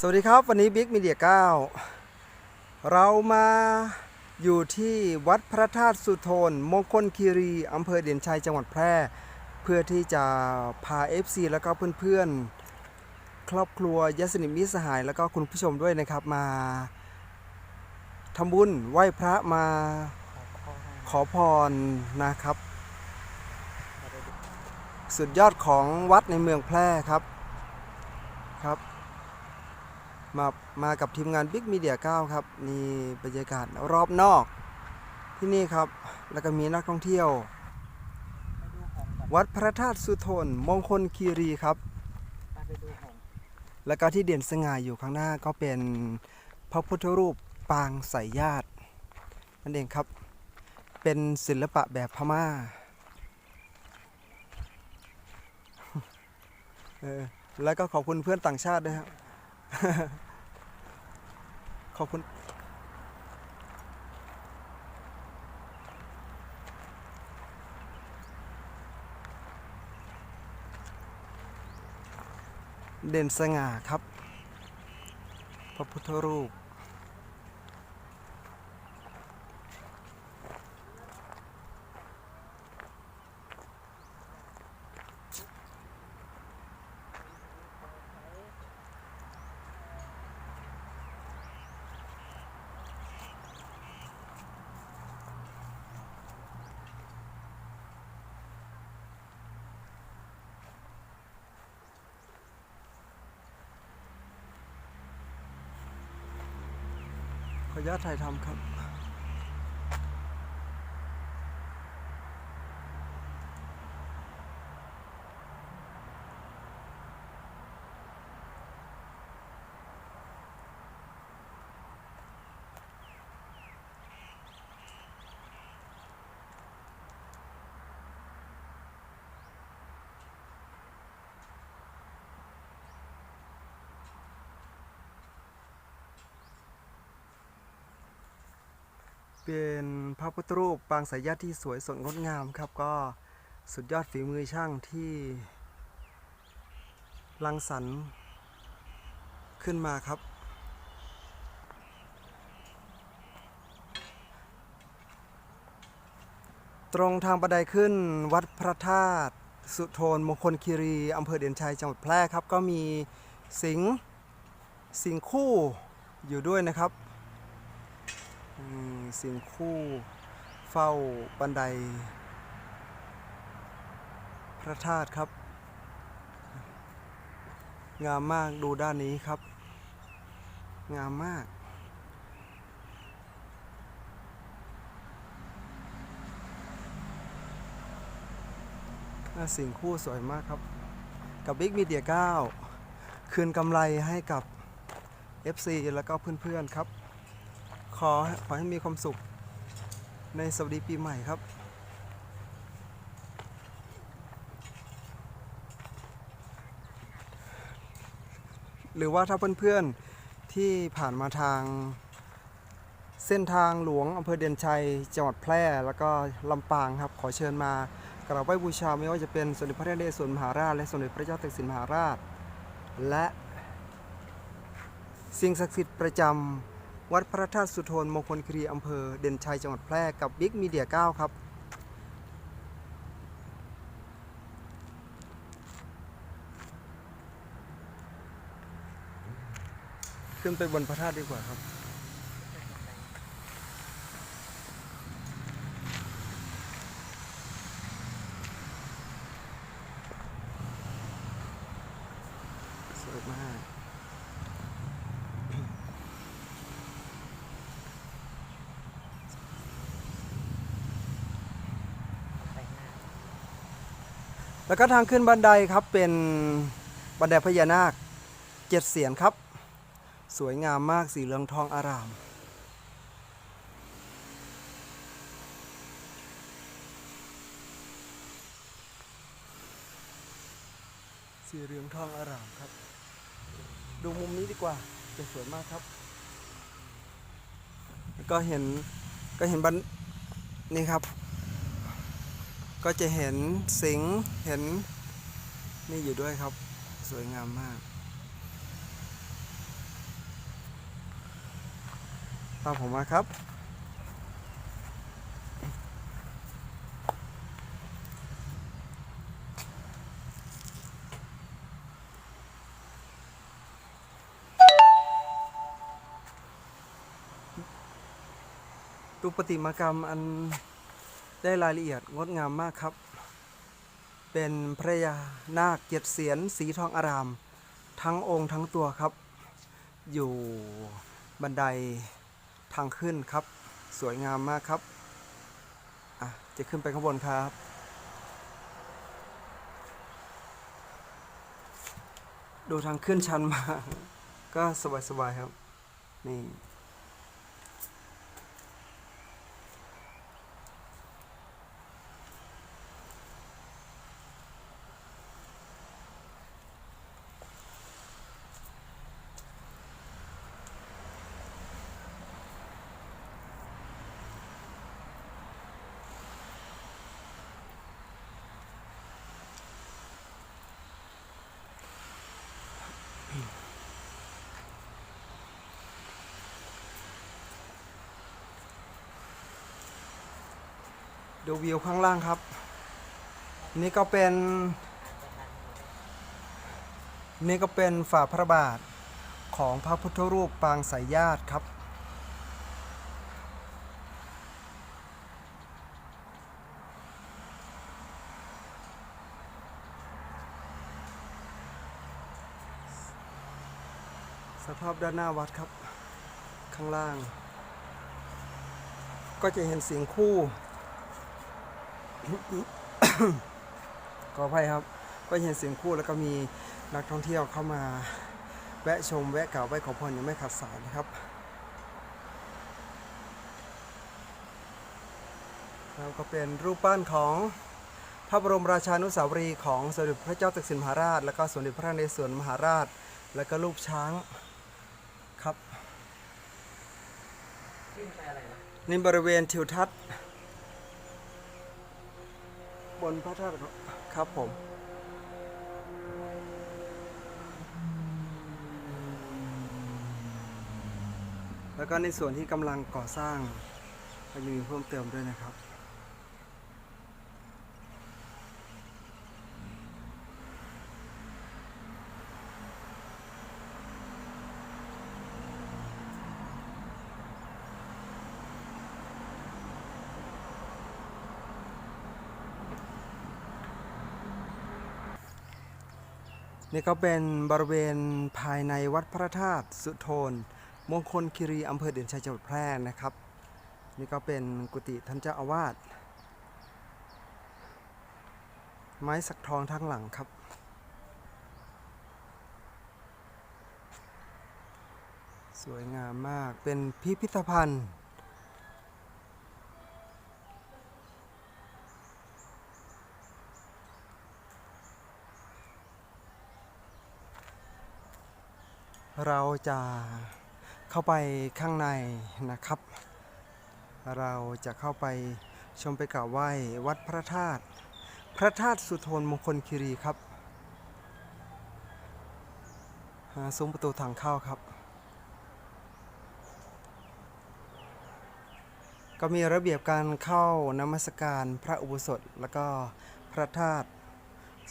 สวัสดีครับ วันนี้บิ๊กมีเดีย9เรามาอยู่ที่วัดพระธาตุสุโธนมงคลคีรีอำเภอเด่นชัยจังหวัดแพร่ เพื่อที่จะพา FC แล้วก็เพื่อนๆ ครอบครัวยาสนิทมิตรสหาย แล้วก็คุณผู้ชมด้วยนะครับมาทำบุญไหว้พระมาขอพรนะครับ สุดยอดของวัดในเมืองแพร่ครับครับ มามากับทีมงาน Big Media 9 ครับ นี่บรรยากาศรอบนอกที่นี่ครับ แล้วก็มีนักท่องเที่ยว วัดพระธาตุสุโธนมงคลคีรีครับ แล้วก็ที่เด่นสง่าอยู่ข้างหน้าก็เป็นพระพุทธรูปปางสายญาตินั่นเองครับ เป็นศิลปะแบบพม่าแล้วก็ขอบคุณเพื่อนต่างชาติด้วยครับ ขอบคุณ เด่นสง่าครับ พระพุทธรูป ญาตถ่ายทำครับ เป็นพระพุทธรูปปางสายญาติที่สวยสดงดงามครับก็สุดยอดฝีมือช่างที่รังสรรค์ขึ้นมาครับ ตรงทางบันไดขึ้นวัดพระธาตุสุโธนมงคลคีรีอำเภอเด่นชัยจังหวัดแพร่ครับ ก็มีสิงสิงคู่อยู่ด้วยนะครับ สิ่งคู่เฝ้าบันได พระธาตุครับ งามมากดูด้านนี้ครับ งามมากสิ่งคู่สวยมากครับ กับ Big Media 9 คืนกำไรให้กับ FC แล้วก็เพื่อนๆครับ ขอขอให้มีความสุขในสวัสดีปีใหม่ครับหรือว่าถ้าเพื่อนๆที่ผ่านมาทาง เส้นทางหลวงอำเภอเด่นชัย จังหวัดแพร่ แล้วก็ลำปางครับ ขอเชิญมากราบไหว้บูชาไม่ว่าจะเป็นสมเด็จพระนเรศวรมหาราช และสมเด็จพระเจ้าตากสินมหาราช และ สิ่งศักดิ์สิทธิ์ประจำ วัดพระธาตุสุโธนมงคลครีอำเภอเด่นชัยจังหวัดแพร่กับบิ๊กมีเดีย9ครับ ขึ้นไปบนพระธาตุดีกว่าครับ สวยมาก แล้วก็ทางขึ้นบันไดครับเป็นบันไดพญานาคเจ็ดเสียนครับ สวยงามมากสีเหลืองทองอาราม สีเหลืองทองอารามครับ ดูมุมนี้ดีกว่าจะสวยมากครับ แล้วก็เห็นก็เห็นบันนี่ครับ ก็จะเห็นสิงห์เห็นนี่อยู่ด้วยครับ สวยงามมากตามผมมาครับ ดูประติมากรรมอัน ได้รายละเอียดงดงามมากครับ เป็นพระยานาคเจ็ดเสียนสีทองอาราม ทั้งองค์ทั้งตัวครับ อยู่บันไดทางขึ้นครับ สวยงามมากครับ อะ จะขึ้นไปข้างบนครับดูทางขึ้นชันมากก็สบายๆครับ นี่ ดูวิวข้างล่างครับ นี่ก็เป็น นี่ก็เป็นฝาพระบาทของพระพุทธรูปปางสายญาติครับ สภาพด้านหน้าวัดครับ ข้างล่าง ก็จะเห็นเสียงคู่ ขออภัยครับ ก็เห็นเสียงคู่แล้วก็มีนักท่องเที่ยวเข้ามาแวะชมแวะกราบไหว้ขอพรยังไม่ขาดสายนะครับแล้วก็เป็นรูปปั้นของพระบรมราชานุสาวรีย์ของสมเด็จพระเจ้าตากสินมหาราช แล้วก็สมเด็จพระนเรศวรมหาราช แล้วก็รูปช้างครับนี่บริเวณทิวทัศน์ บนพระธาตุครับผม แล้วก็ในส่วนที่กำลังก่อสร้างก็ยังมีเพิ่มเติมด้วยนะครับ นี่ก็เป็นบริเวณภายในวัดพระธาตุสุโธนมงคลคิรีอำเภอเด่นชัยจังหวัดแพร่นะครับ นี่ก็เป็นกุฏิท่านเจ้าอาวาสไม้สักทองทั้งหลังครับ สวยงามมากเป็นพิพิธภัณฑ์ เราจะเข้าไปข้างในนะครับ เราจะเข้าไปชมไปกราบไหว้วัดพระธาตุพระธาตุสุโธนมงคลคีรีครับซุ้มประตูทางเข้าครับ ก็มีระเบียบการเข้านมัสการพระอุโบสถแล้วก็พระธาตุ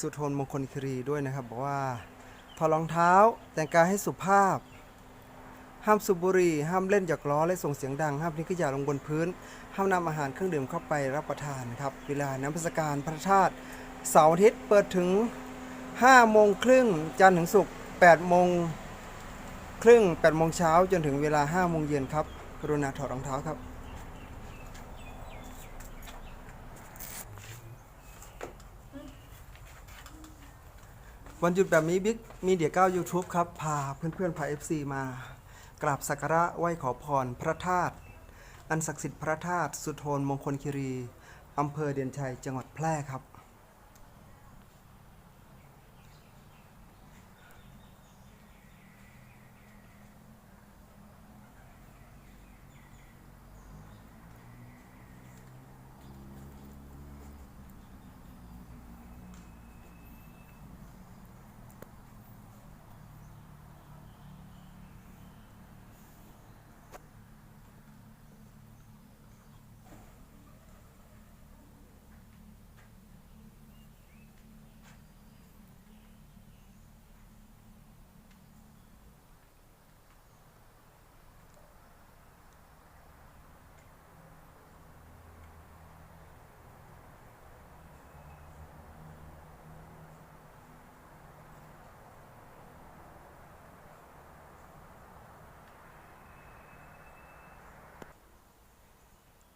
สุโธนมงคลคีรีด้วยนะครับบอกว่า ถอดรองเท้า แต่งกายให้สุภาพ ห้ามสูบบุหรี่ห้ามเล่นหยอกล้อและส่งเสียงดังห้ามทิ้งขยะลงบนพื้น ห้ามนำอาหารเครื่องดื่มเข้าไปรับประทานครับเวลาน้ำพระการพระธาตุเสาร์อาทิตย์เปิดถึง5โมงครึ่งจันทร์ถึงศุกร์8โมงครึ่ง8โมงเช้าจนถึงเวลา5โมงเย็นครับกรุณาถอดรองเท้าครับ วันหยุดแบบนี้บิ๊กมีเดียเก้ายูทูบครับ พาเพื่อนๆพาเอฟซีมากราบสักการะไหว้ขอพรพระธาตุอันศักดิ์สิทธิ์พระธาตุสุโธนมงคลคิรีอำเภอเดียนชัยจังหวัดแพร่ครับ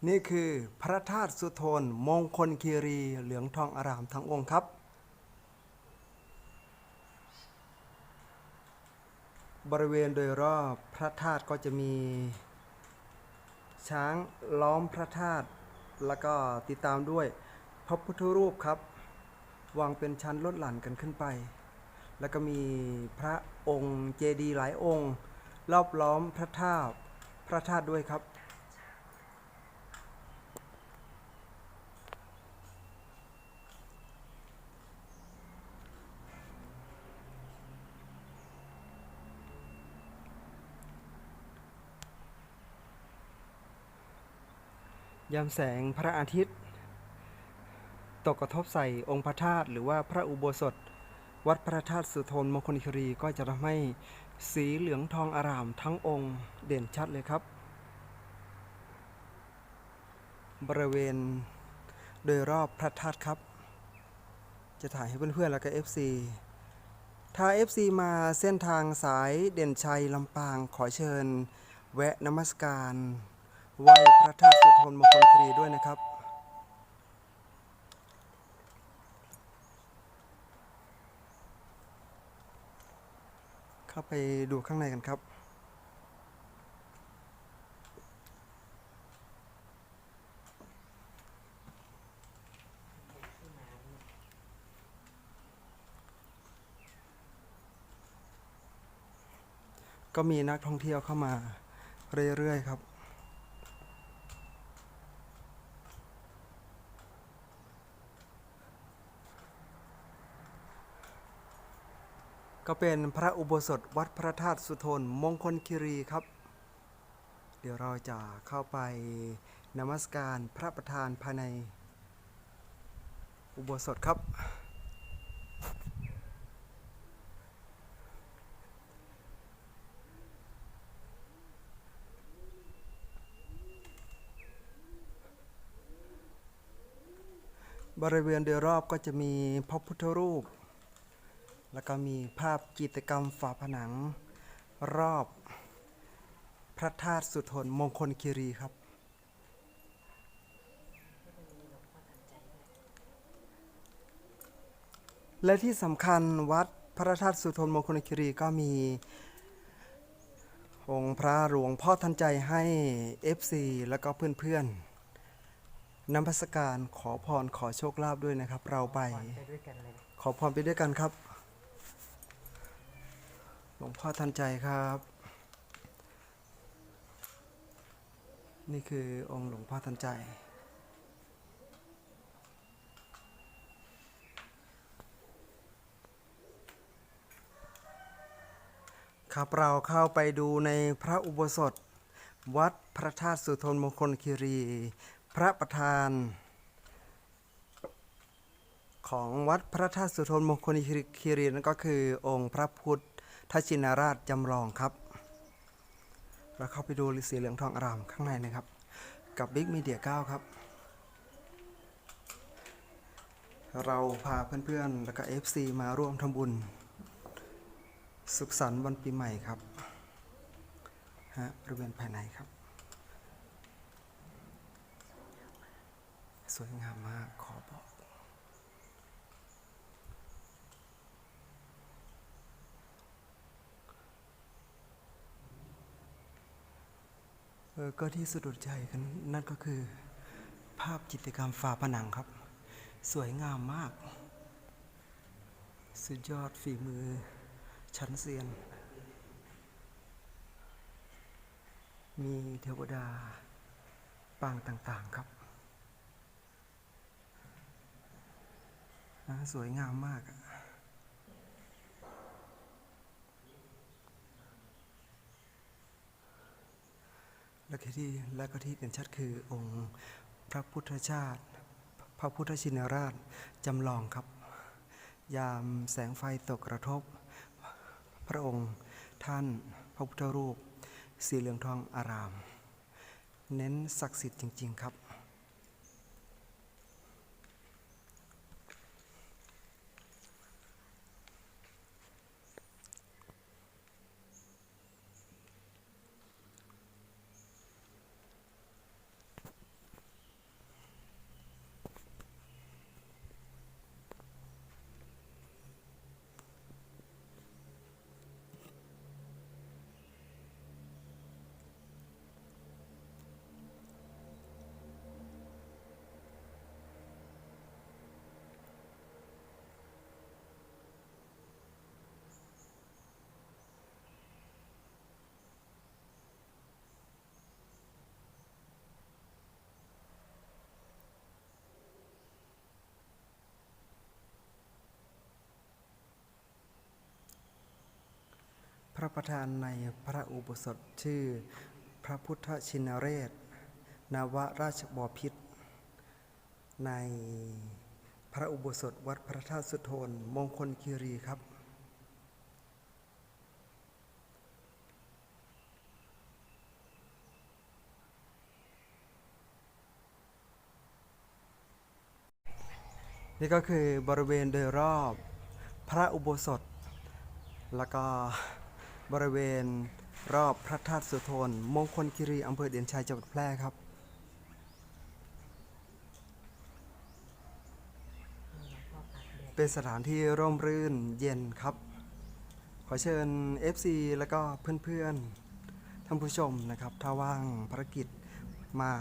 นี่คือพระธาตุสุโธนมงคลคีรีเหลืองทองอารามทั้งองค์ครับ บริเวณโดยรอบพระธาตุก็จะมี ช้างล้อมพระธาตุแล้วก็ติดตามด้วยพระพุทธรูปครับ วางเป็นชั้นลดหลั่นกันขึ้นไป แล้วก็มีพระองค์เจดีย์หลายองค์ รอบล้อมพระธาตุพระธาตุด้วยครับ ยามแสงพระอาทิตย์ ตกกระทบใส่องค์พระธาตุหรือว่าพระอุโบสถ วัดพระธาตุสุโธนมงคลคีรีก็จะทำให้สีเหลืองทองอารามทั้งองค์เด่นชัดเลยครับ บริเวณโดยรอบพระธาตุครับ จะถ่ายให้เพื่อนๆแล้วก็ FC ถ้า FC มาเส้นทางสายเด่นชัยลำปางขอเชิญ แวะนมัสการ ไหว้พระธาตุสุโธนมงคลครีด้วยนะครับเข้าไปดูข้างในกันครับก็มีนักท่องเที่ยวเข้ามาเรื่อยๆครับ ก็เป็นพระอุโบสถวัดพระธาตุสุโธนมงคลคิรีครับ เดี๋ยวเราจะเข้าไปนมัสการพระประธานภายในอุโบสถครับ บริเวณโดยรอบก็จะมีพระพุทธรูป แล้วก็มีภาพกิจกรรมฝาผนังรอบ พระธาตุสุทนมงคลคีรีครับ และที่สำคัญวัดพระธาตุสุทนมงคลคีรีก็มีองค์พระหลวงพ่อทันใจให้ FC แล้วก็เพื่อนๆนำพัสการขอพรขอโชคลาภด้วยนะครับ เราไปไปด้วยกันเลยขอพรไปด้วยกันครับ หลวงพ่อทันใจครับ นี่คือองค์หลวงพ่อทันใจ ครับเราเข้าไปดูในพระอุโบสถ วัดพระธาตุสุทนมงคลคีรี พระประธานของวัดพระธาตุสุทนมงคลคีรีนั่นก็คือองค์พระพุทธ ชินาราชจำลองครับ เราเข้าไปดูฤาษีเหลืองทองอารามข้างในนะครับ กับบิ๊กมีเดีย9ครับ เราพาเพื่อนๆ แล้วก็ FC มาร่วมทำบุญ สุขสันต์วันปีใหม่ครับฮะบริเวณภายในครับ สวยงามมากขอบอก ออก็ที่สะดุดใจกันนั่นก็คือ ภาพจิตรกรรมฝาผนังครับ สวยงามมาก สุดยอดฝีมือชั้นเซียน มีเทวดาปางต่างๆครับ สวยงามมากอะ และก็ที่และก็ที่เด่นชัดคือองค์พระพุทธชาติ พระพุทธชินราชจำลองครับ ยามแสงไฟตกกระทบ พระองค์ท่านพระพุทธรูป สีเหลืองทองอาราม เน้นศักดิ์สิทธิ์จริง ๆ ครับ ระประธานในพระอุโบสถชื่อ พระพุทธชินเรศ นวราชบพิตรในพระอุโบสถวัดพระธาตุสุโธนมงคลคีรีครับ นี่ก็คือบริเวณโดยรอบพระอุโบสถ แล้วก็ บริเวณรอบพระธาตุสุโธนมงคลคีรีอำเภอเด่นชัยจังหวัดแพร่ครับ เป็นสถานที่ร่มรื่นเย็นครับ ขอเชิญ FC แล้วก็เพื่อนๆท่านผู้ชมนะครับ ถ้าว่างภารกิจมา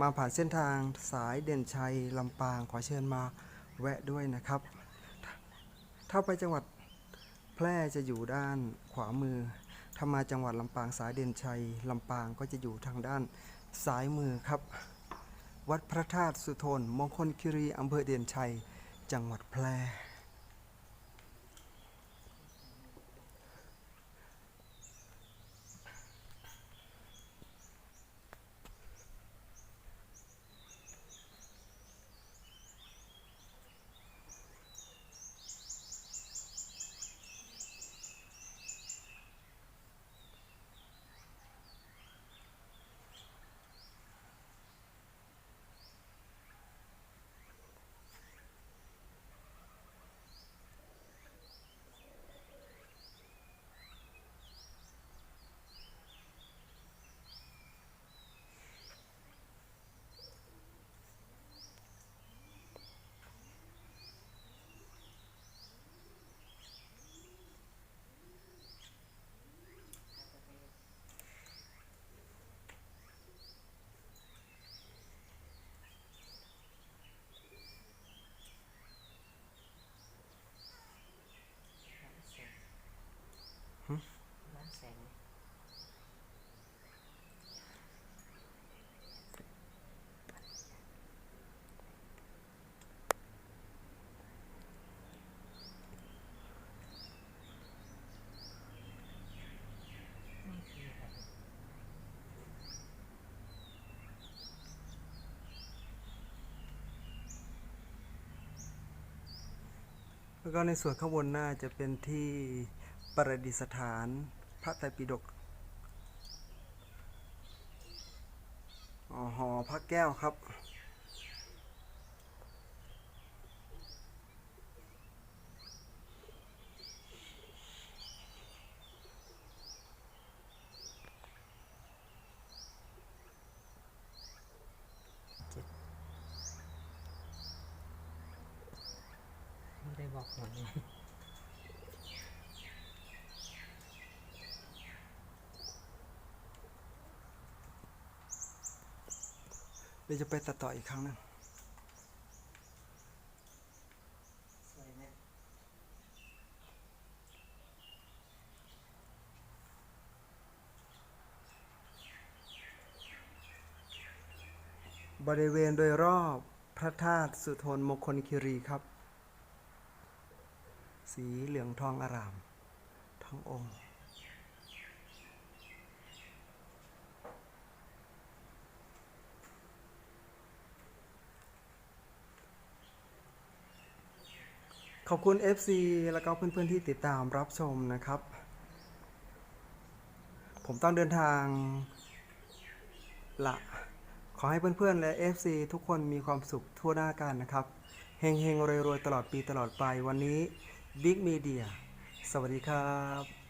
มาผ่านเส้นทางสายเด่นชัยลำปาง ขอเชิญมาแวะด้วยนะครับ ถ้าไปจังหวัด แพร่จะอยู่ด้านขวามือถ้ามาจังหวัดลำปางสายเด่นชัยลำปางก็จะอยู่ทางด้านซ้ายมือครับ วัดพระธาตุสุโธนมงคลคิรีอำเภอเด่นชัย จังหวัดแพร่านแสง แล้วก็ในส่วนข้างบนหน้าจะเป็นที่ประดิษฐานพระไตรปิฎกอ๋อหอพระแก้วครับ ไม่ได้บอกหวย เดี๋ยวจะไปตัดต่ออีกครั้งหนึงสวยไหมบริเวณโดยรอบพระธาตุสุโธนมงคลคิรีครับ สีเหลืองทองอาราม ทั้งองค์ ขอบคุณ FC แล้วก็เพื่อนๆที่ติดตามรับชมนะครับ ผมต้องเดินทางละขอให้เพื่อนๆและ FC ทุกคนมีความสุขทั่วหน้ากันนะครับเฮงๆรวยๆตลอดปีตลอดไปวันนี้ Big Media สวัสดีครับ